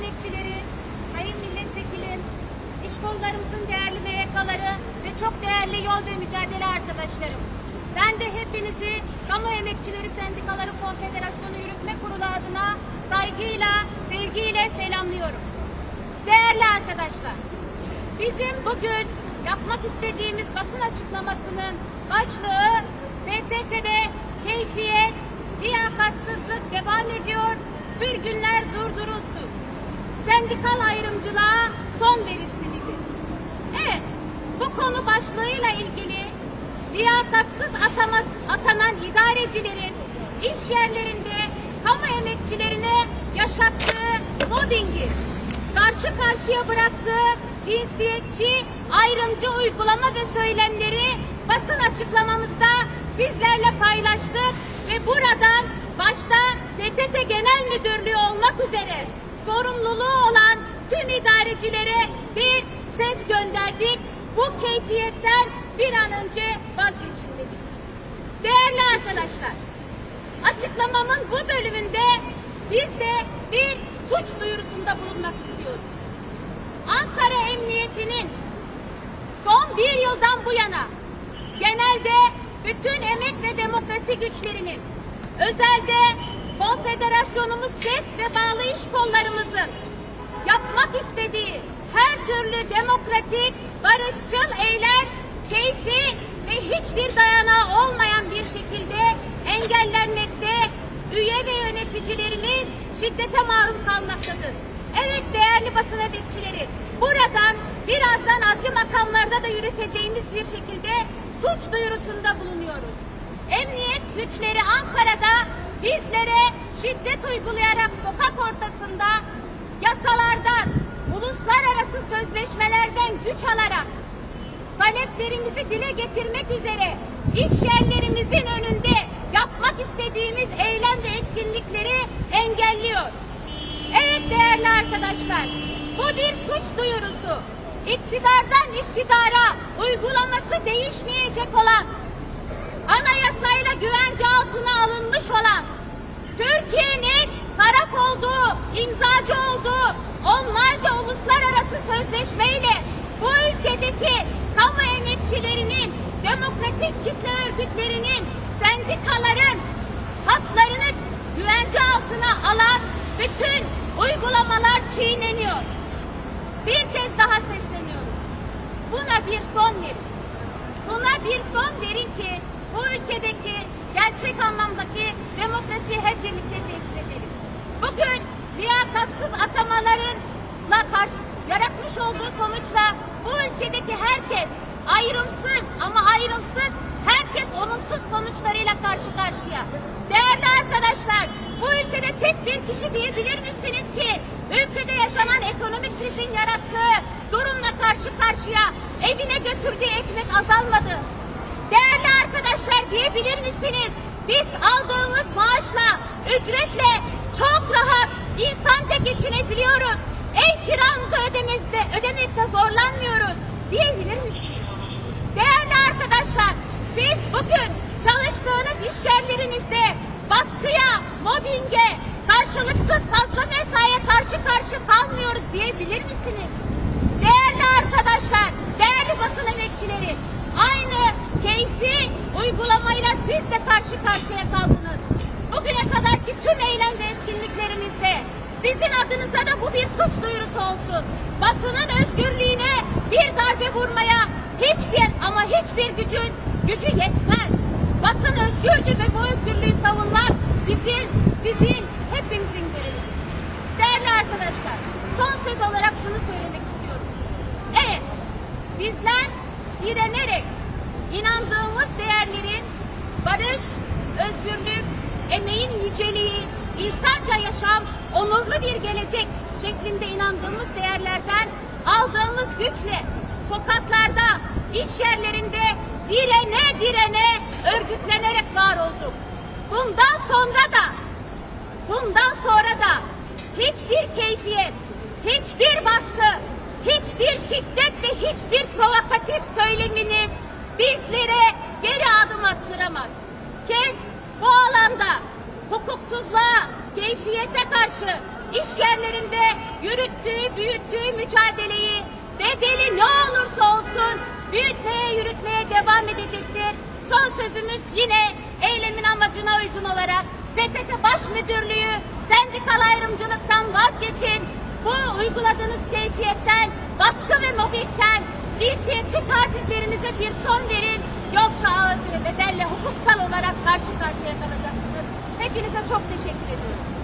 emekçileri, sayın milletvekilim, iş kollarımızın değerli MYK'ları ve çok değerli yol ve mücadele arkadaşlarım. Ben de hepinizi Kamu Emekçileri Sendikaları Konfederasyonu Yürütme Kurulu adına saygıyla, sevgiyle selamlıyorum. Değerli arkadaşlar, bizim bugün yapmak istediğimiz basın açıklamasının başlığı PTT'de keyfiyet, liyakatsızlık devam ediyor, sürgünler durdurulsun. Sendikal ayrımcılığa son verilsin idi. Evet, bu konu başlığıyla ilgili liyakatsız atama, atanan idarecilerin iş yerlerinde kamu emekçilerine yaşattığı mobbingi, karşı karşıya bıraktığı cinsiyetçi, ayrımcı uygulama ve söylemleri basın açıklamamızda sizlerle paylaştık ve buradan başta PTT Genel Müdürlüğü olmak üzere sorumluluğu olan tüm idarecilere bir ses gönderdik. Bu keyfiyetten bir an önce vazgeçin. Değerli arkadaşlar, açıklamamın bu bölümünde biz de bir suç duyurusunda bulunmak istiyoruz. Ankara Emniyeti'nin son bir yıldan bu yana genelde bütün emek ve demokrasi güçlerinin özelde konfederasyonumuz KES ve bağlı iş kollarımızın yapmak istediği her türlü demokratik, barışçıl eylem, keyfi ve hiçbir dayanağı olmayan bir şekilde engellenmekte, üye ve yöneticilerimiz şiddete maruz kalmaktadır. Evet değerli basın emekçileri, buradan birazdan adli makamlarda da yürüteceğimiz bir şekilde suç duyurusunda bulunuyoruz. Emniyet güçleri Ankara'da bizlere şiddet uygulayarak sokak ortasında yasalardan, uluslararası sözleşmelerden güç alarak taleplerimizi dile getirmek üzere iş yerlerimizin önünde yapmak istediğimiz eylem ve etkinlikleri engelliyor. Evet değerli arkadaşlar, bu bir suç duyurusu. İktidardan iktidara uygulaması değişmeyecek olan, anayasayla güvence altına alınmış olan, Türkiye'nin taraf olduğu, imzacı olduğu onlarca uluslararası sözleşmeyle bu ülkedeki kamu emekçilerinin, demokratik kitle örgütlerinin, sendikaların haklarını güvence altına alan bütün uygulamalar çiğneniyor. Bir kez daha sesleniyoruz. Buna bir son verin. Buna bir son verin ki bu ülkedeki gerçek anlamdaki demokrasiyi hep birlikte tesis edelim. Bugün liyakatsız atamalarınla karşı yaratmış olduğu sonuçla bu ülkedeki herkes ayrımsız ama ayrımsız herkes olumsuz sonuçlarıyla karşı karşıya. Değerli arkadaşlar bu ülkede tek bir kişi diyebilir misiniz ki ülkede yaşanan ekonomik krizin yarattığı durumla karşı karşıya evine götürdüğü ekmek azalmadı. Değerli arkadaşlar diyebilir misiniz? Biz maaşla, ücretle çok rahat insanca geçinebiliyoruz. Ev kiramızı ödemekte, ödemekte zorlanmıyoruz diyebilir misiniz? Değerli arkadaşlar, siz bugün çalıştığınız iş yerlerinizde baskıya, mobbinge, karşılıksız fazla mesaiye karşı karşı kalmıyoruz diyebilir misiniz? Değerli arkadaşlar, değerli basın emekçileri, aynı keyfi uygulamayla siz de karşı karşıya kaldınız. Bugüne kadarki tüm eylem ve etkinliklerimizde sizin adınıza da bu bir suç duyurusu olsun. Basının özgürlüğüne bir darbe vurmaya hiçbir ama hiçbir gücün gücü yetmez. Basın özgürdür ve bu özgürlüğü savunmak bizim, sizin, hepimizin görevi. Değerli arkadaşlar, son söz olarak şunu söylemek istiyorum. Evet, bizler direnerek inandığımız değerlerin barış, özgürlük, emeğin yüceliği, insanca yaşam, onurlu bir gelecek şeklinde inandığımız değerlerden aldığımız güçle sokaklarda, iş yerlerinde direne direne örgütlenerek var olduk. Bundan sonra da Bundan sonra da hiçbir keyfiyet, hiçbir baskı, hiçbir şiddet ve hiçbir provokatif söyleminiz bizlere geri adım attıramaz. Kes bu alanda hukuksuzluğa, keyfiyete karşı iş yerlerinde yürüttüğü, büyüttüğü mücadeleyi bedeli ne olursa olsun büyütmeye, yürütmeye devam edecektir. Son sözümüz yine eylemin amacına uygun olarak PTT Baş Müdürlüğü sendikal ayrımcılıktan vazgeçin. Bu uyguladığınız keyfiyetten, baskı ve mobbingten, cinsiyetçi tacizlerinize bir son verin. Yoksa ağır bir bedelle hukuksal olarak karşı karşıya kalacaksınız. Hepinize çok teşekkür ediyorum.